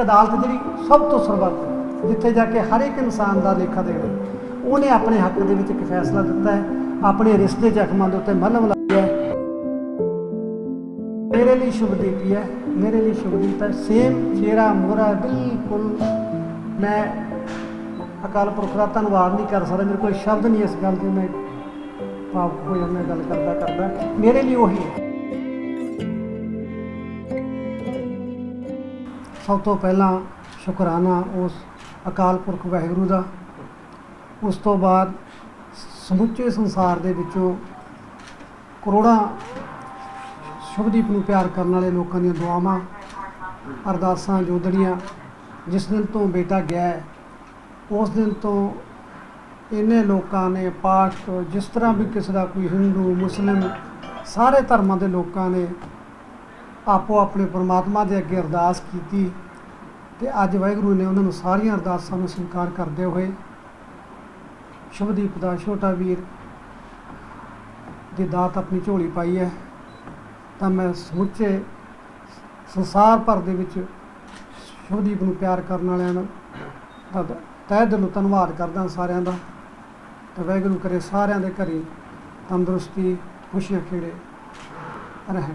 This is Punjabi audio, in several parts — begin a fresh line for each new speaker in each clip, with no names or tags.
ਇੱਕ ਅਦਾਲਤ ਜਿਹੜੀ ਸਭ ਤੋਂ ਸਰਬੱਤ, ਜਿੱਥੇ ਜਾ ਕੇ ਹਰ ਇੱਕ ਇਨਸਾਨ ਦਾ ਲੇਖਾ ਦੇਣਾ ਉਹਨੇ ਆਪਣੇ ਹੱਕ ਦੇ ਵਿੱਚ ਇੱਕ ਫੈਸਲਾ ਦਿੱਤਾ ਹੈ, ਆਪਣੇ ਰਿਸ਼ਤੇ ਜ਼ਖਮਾਂ ਦੇ ਉੱਤੇ ਮਲਮ ਲਾਇਆ ਮੇਰੇ ਲਈ ਸ਼ੁਭਦੀਪ ਹੈ, ਮੇਰੇ ਲਈ ਸ਼ੁਭਦੀਪ ਹੈ, ਸੇਮ ਚਿਹਰਾ ਮੋਰਾ ਬਿਲਕੁਲ ਮੈਂ ਅਕਾਲ ਪੁਰਖ ਦਾ ਧੰਨਵਾਦ ਨਹੀਂ ਕਰ ਸਕਦਾ, ਮੇਰੇ ਕੋਲ ਸ਼ਬਦ ਨਹੀਂ ਇਸ ਗੱਲ ਦੇ ਮੈਂ ਭਾਵ ਹੋ ਜਾਂਦਾ, ਗੱਲ ਕਰਦਾ ਕਰਦਾ, ਮੇਰੇ ਲਈ ਉਹੀ ਹੈ। ਸਭ ਤੋਂ ਪਹਿਲਾਂ ਸ਼ੁਕਰਾਨਾ ਉਸ ਅਕਾਲ ਪੁਰਖ ਵਾਹਿਗੁਰੂ ਦਾ। ਉਸ ਤੋਂ ਬਾਅਦ ਸਮੁੱਚੇ ਸੰਸਾਰ ਦੇ ਵਿੱਚੋਂ ਕਰੋੜਾਂ ਸ਼ੁਭਦੀਪ ਨੂੰ ਪਿਆਰ ਕਰਨ ਵਾਲੇ ਲੋਕਾਂ ਦੀਆਂ ਦੁਆਵਾਂ, ਅਰਦਾਸਾਂ, ਜੋਦੜੀਆਂ ਜਿਸ ਦਿਨ ਤੋਂ ਬੇਟਾ ਗਿਆ ਹੈ, ਉਸ ਦਿਨ ਤੋਂ ਇਹਨੇ ਲੋਕਾਂ ਨੇ, ਪਾਠ ਜਿਸ ਤਰ੍ਹਾਂ ਵੀ ਕਿਸੇ ਦਾ ਕੋਈ ਹਿੰਦੂ, ਮੁਸਲਿਮ ਸਾਰੇ ਧਰਮਾਂ ਦੇ ਲੋਕਾਂ ਨੇ ਆਪੋ ਆਪਣੇ ਪਰਮਾਤਮਾ ਦੇ ਅੱਗੇ ਅਰਦਾਸ ਕੀਤੀ ਤੇ ਅੱਜ ਵਾਹਿਗੁਰੂ ਨੇ ਉਹਨਾਂ ਨੂੰ ਸਾਰੀਆਂ ਅਰਦਾਸਾਂ ਨੂੰ ਸਵੀਕਾਰ ਕਰਦੇ ਹੋਏ ਸ਼ੁਭਦੀਪ ਦਾ ਛੋਟਾ ਵੀਰ ਦੀ ਦਾਤ ਆਪਣੀ ਝੋਲੀ ਪਾਈ ਹੈ। ਤਾਂ ਮੈਂ ਸਮੁੱਚੇ ਸੰਸਾਰ ਭਰ ਦੇ ਵਿੱਚ ਸ਼ੁਭਦੀਪ ਨੂੰ ਪਿਆਰ ਕਰਨ ਵਾਲਿਆਂ ਦਾ ਦਾ ਤਹਿ ਦਿਲੋਂ ਧੰਨਵਾਦ ਕਰਦਾ ਸਾਰਿਆਂ ਦਾ। ਤੇ ਵਾਹਿਗੁਰੂ ਕਰੇ ਸਾਰਿਆਂ ਦੇ ਘਰੇ ਤੰਦਰੁਸਤੀ, ਖੁਸ਼ੀਆਂ ਖੇੜੇ ਰਹਿਣ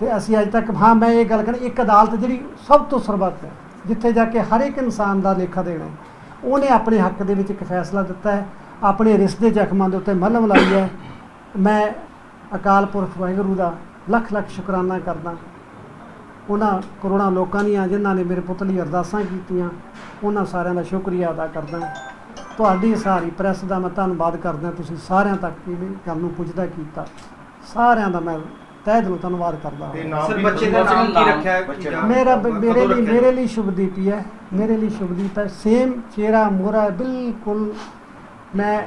ਤੇ ਅਸੀਂ ਅੱਜ ਤੱਕ, ਹਾਂ, ਮੈਂ ਇਹ ਗੱਲ ਕਰਾਂ, ਇੱਕ ਅਦਾਲਤ ਜਿਹੜੀ ਸਭ ਤੋਂ ਸਰਬੱਤ ਹੈ, ਜਿੱਥੇ ਜਾ ਕੇ ਹਰ ਇੱਕ ਇਨਸਾਨ ਦਾ ਲੇਖਾ ਦੇਣਾ ਉਹਨੇ ਆਪਣੇ ਹੱਕ ਦੇ ਵਿੱਚ ਇੱਕ ਫੈਸਲਾ ਦਿੱਤਾ ਹੈ, ਆਪਣੇ ਰਿਸ਼ਤੇ ਜ਼ਖਮਾਂ ਦੇ ਉੱਤੇ ਮਲਮ ਲਾਈ ਹੈ। ਮੈਂ ਅਕਾਲ ਪੁਰਖ ਵਾਹਿਗੁਰੂ ਦਾ ਲੱਖ ਲੱਖ ਸ਼ੁਕਰਾਨਾ ਕਰਦਾ ਉਹਨਾਂ ਕਰੋੜਾਂ ਲੋਕਾਂ ਦੀਆਂ, ਜਿਨ੍ਹਾਂ ਨੇ ਮੇਰੇ ਪੁੱਤ ਲਈ ਅਰਦਾਸਾਂ ਕੀਤੀਆਂ, ਉਹਨਾਂ ਸਾਰਿਆਂ ਦਾ ਸ਼ੁਕਰੀਆ ਅਦਾ ਕਰਦਾ ਤੁਹਾਡੀ ਸਾਰੀ ਪ੍ਰੈਸ ਦਾ ਮੈਂ ਧੰਨਵਾਦ ਕਰਦਾ ਤੁਸੀਂ ਸਾਰਿਆਂ ਤੱਕ ਇਹ ਗੱਲ ਨੂੰ ਪੁੱਜਦਾ ਕੀਤਾ। ਸਾਰਿਆਂ ਦਾ ਮੈਂ ਤਹਿ ਦਿਲੋਂ ਧੰਨਵਾਦ ਕਰਦਾ
ਤੇ
ਹਾਂ।
ਨਾਮ
ਸਰ, ਬੱਚੇ ਦਾ ਨਾਮ
ਕੀ ਰੱਖਿਆ ਹੈ
ਬੱਚੇ
ਜਾਂ
ਦਾ।
ਮੇਰਾ ਮੇਰੇ ਲਈ? ਮੇਰੇ ਲਈ ਸ਼ੁਭਦੀਪ ਹੀ ਹੈ ਮੇਰੇ ਲਈ ਸ਼ੁਭਦੀਪ ਹੈ। ਸੇਮ ਚਿਹਰਾ ਮੋਰਾ ਬਿਲਕੁਲ ਮੈਂ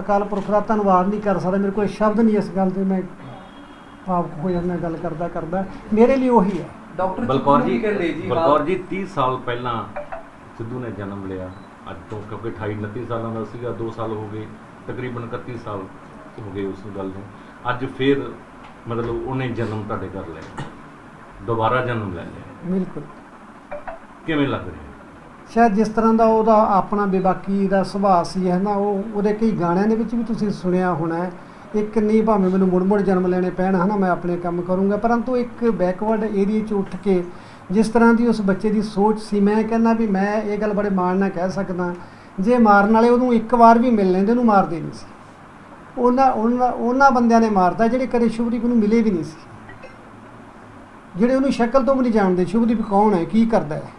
ਅਕਾਲ ਪੁਰਖ ਦਾ ਧੰਨਵਾਦ ਨਹੀਂ ਕਰ ਸਕਦਾ। ਮੇਰੇ ਕੋਲ ਸ਼ਬਦ ਨਹੀਂ ਇਸ ਗੱਲ ਦੇ ਮੈਂ ਭਾਵ ਹੋ ਜਾਂਦਾ ਗੱਲ ਕਰਦਾ ਕਰਦਾ। ਮੇਰੇ ਲਈ ਉਹੀ ਹੈ।
ਡਾਕਟਰ
ਬਲਕੌਰ ਜੀ
ਕਹਿੰਦੇ ਜੀ
ਬਲਕੌਰ ਜੀ 30 ਸਾਲ ਪਹਿਲਾਂ ਸਿੱਧੂ ਨੇ ਜਨਮ ਲਿਆ। ਅੱਜ ਤੋਂ ਕਿਉਂਕਿ 28 29 ਸਾਲਾਂ ਦਾ ਸੀਗਾ 2 ਸਾਲ ਹੋ ਗਏ ਤਕਰੀਬਨ 31 ਸਾਲ ਹੋ ਗਏ ਉਸ ਗੱਲ ਨੂੰ। ਅੱਜ ਫੇਰ ਮਤਲਬ ਉਹਨੇ ਜਨਮ ਤੁਹਾਡੇ ਘਰ ਲਿਆ। ਦੁਬਾਰਾ ਜਨਮ ਲੈ ਲਿਆ।
ਬਿਲਕੁਲ।
ਕਿਵੇਂ ਲੱਗ ਰਿਹਾ?
ਸ਼ਾਇਦ ਜਿਸ ਤਰ੍ਹਾਂ ਦਾ ਉਹਦਾ ਆਪਣਾ ਬੇਬਾਕੀ ਦਾ ਸੁਭਾਅ ਸੀ ਹੈ ਨਾ ਉਹ ਉਹਦੇ ਕਈ ਗਾਣਿਆਂ ਦੇ ਵਿੱਚ ਵੀ ਤੁਸੀਂ ਸੁਣਿਆ ਹੋਣਾ ਹੈ। ਇੱਕ ਨਹੀਂ ਭਾਵੇਂ ਮੈਨੂੰ ਮੁੜ ਮੁੜ ਜਨਮ ਲੈਣੇ ਪੈਣ ਹਨਾ ਮੈਂ ਆਪਣੇ ਕੰਮ ਕਰੂੰਗਾ। ਪਰੰਤੂ ਇੱਕ ਬੈਕਵਰਡ ਏਰੀਆ 'ਚ ਉੱਠ ਕੇ ਜਿਸ ਤਰ੍ਹਾਂ ਦੀ ਉਸ ਬੱਚੇ ਦੀ ਸੋਚ ਸੀ ਮੈਂ ਕਹਿੰਦਾ ਵੀ ਮੈਂ ਇਹ ਗੱਲ ਬੜੇ ਮਾਣ ਨਾਲ ਕਹਿ ਸਕਦਾ ਜੇ ਮਾਰਨ ਵਾਲੇ ਉਹਨੂੰ ਇੱਕ ਵਾਰ ਵੀ ਮਿਲ ਲੈਂਦੇ ਉਹਨੂੰ ਮਾਰਦੇ ਨਹੀਂ ਸੀ। ਉਹਨਾਂ ਉਹਨਾਂ ਉਹਨਾਂ ਬੰਦਿਆਂ ਨੇ ਮਾਰਤਾ ਜਿਹੜੇ ਕਦੇ ਸ਼ੁਭਦੀਪ ਨੂੰ ਮਿਲੇ ਵੀ ਨਹੀਂ ਸੀ। ਜਿਹੜੇ ਉਹਨੂੰ ਸ਼ਕਲ ਤੋਂ ਵੀ ਨਹੀਂ ਜਾਣਦੇ ਸ਼ੁਭਦੀਪ ਕੌਣ ਹੈ ਕੀ ਕਰਦਾ ਹੈ।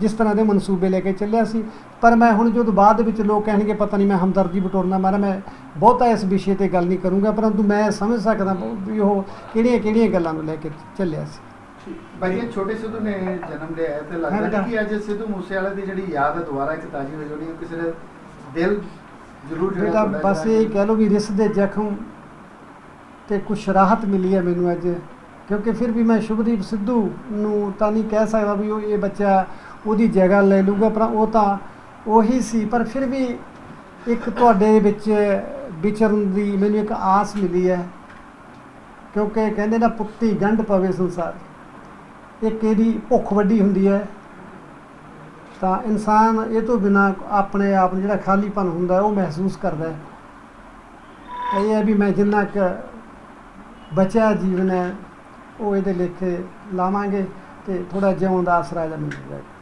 ਜਿਸ ਤਰ੍ਹਾਂ ਦੇ ਮਨਸੂਬੇ ਲੈ ਕੇ ਚੱਲਿਆ ਸੀ। ਪਰ ਮੈਂ ਹੁਣ ਜਦੋਂ ਬਾਅਦ ਵਿੱਚ ਲੋਕ ਕਹਿਣਗੇ ਪਤਾ ਨਹੀਂ ਮੈਂ ਹਮਦਰਦੀ ਬਟੋਰਨਾ ਮਾਰਾ ਮੈਂ ਬਹੁਤਾ ਇਸ ਵਿਸ਼ੇ ਤੇ ਗੱਲ ਨਹੀਂ ਕਰੂੰਗਾ ਪਰੰਤੂ ਮੈਂ ਸਮਝ ਸਕਦਾ ਵੀ ਉਹ ਕਿਹੜੀਆਂ ਕਿਹੜੀਆਂ ਗੱਲਾਂ ਨੂੰ ਲੈ ਕੇ ਚੱਲਿਆ ਸੀ।
ਭਾਈ ਇਹ ਛੋਟੇ ਸਿੱਧੂ ਨੇ ਜਨਮ ਲਿਆ ਤੇ ਲੱਗਦਾ ਕਿ ਅੱਜ ਸਿੱਧੂ ਮੂਸੇਵਾਲੇ ਦੀ ਜਿਹੜੀ ਯਾਦ ਹੈ ਦੁਬਾਰਾ ਇੱਕ ਤਾਜ਼ੀ ਹੋ ਜਾਣੀ ਕਿਸੇ ਦੇ ਦਿਲ ਜ਼ਰੂਰ ਜਿਹੜਾ
ਬੇਟਾ ਬਸ ਇਹ ਕਹਿ ਲਓ ਵੀ ਰਿਸ ਦੇ ਜ਼ਖਮ ਤੇ ਕੁਛ ਰਾਹਤ ਮਿਲੀ ਹੈ ਮੈਨੂੰ ਅੱਜ ਕਿਉਂਕਿ ਫਿਰ ਵੀ ਮੈਂ ਸ਼ੁਭਦੀਪ ਸਿੱਧੂ ਨੂੰ ਤਾਂ ਨਹੀਂ ਕਹਿ ਸਕਦਾ ਵੀ ਉਹ ਇਹ ਬੱਚਾ ਉਹਦੀ ਜਗ੍ਹਾ ਲੈ ਲੂਗਾ ਪਰ ਉਹ ਤਾਂ ਉਹੀ ਸੀ। ਪਰ ਫਿਰ ਵੀ ਇੱਕ ਤੁਹਾਡੇ ਵਿੱਚ ਵਿਚਰਨ ਦੀ ਮੈਨੂੰ ਇੱਕ ਆਸ ਮਿਲੀ ਹੈ ਕਿਉਂਕਿ ਕਹਿੰਦੇ ਨਾ ਪੁੱਤੀ ਗੰਢ ਪਵੇ ਸੰਸਾਰ ਇੱਕ ਇਹਦੀ ਭੁੱਖ ਵੱਡੀ ਹੁੰਦੀ ਹੈ ਤਾਂ ਇਨਸਾਨ ਇਹ ਤੋਂ ਬਿਨਾ ਆਪਣੇ ਆਪ ਨੂੰ ਜਿਹੜਾ ਖਾਲੀਪਨ ਹੁੰਦਾ ਉਹ ਮਹਿਸੂਸ ਕਰਦਾ ਹੈ। ਇਹ ਹੈ ਵੀ ਮੈਂ ਜਿੰਨਾ ਕੁ ਬਚਿਆ ਜੀਵਨ ਹੈ, ਉਹ ਇਹਦੇ ਲੇਖੇ ਲਾਵਾਂਗੇ ਤੇ ਥੋੜਾ ਜਿਉਣ ਦਾ ਆਸਰਾ ਇਹਦਾ ਮਿਲ ਜਾਏਗਾ।